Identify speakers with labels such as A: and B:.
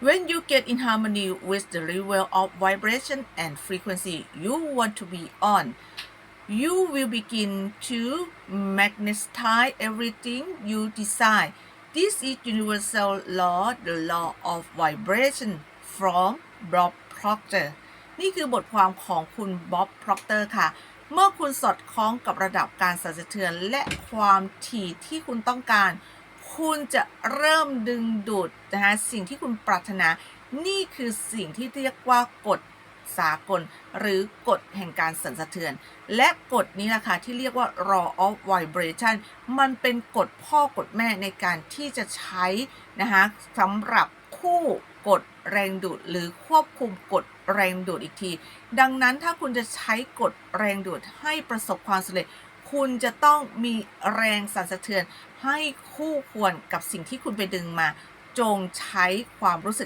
A: When you get in harmony with the level of vibration and frequency you want to be on, you will begin to magnetize everything you desire. This is universal law, the law of vibration from Bob Proctor. นี่คือบทความของคุณบ๊อบ p ็อกเตอร์ค่ะ เมื่อคุณสอดคล้องกับระดับการสั่นสะเทือนและความถี่ที่คุณต้องการ คุณจะเริ่มดึงดูดนะคะสิ่งที่คุณปรารถนา นี่คือสิ่งที่เรียกว่ากฎสากล หรือกฎแห่งการสั่นสะเทือน และกฎนี้นะคะที่เรียกว่า law of vibration มันเป็นกฎพ่อกฎแม่ในการที่จะใช้นะคะสำหรับคู่กฎแรงดูด หรือควบคุมกฎแรงดูดอีกที ดังนั้นถ้าคุณจะใช้กฎแรงดูดให้ประสบความสำเร็จ คุณจะต้องมีแรงสั่นสะเทือนให้คู่ควรกับสิ่งที่คุณไปดึงมา จงใช้ความรู้สึก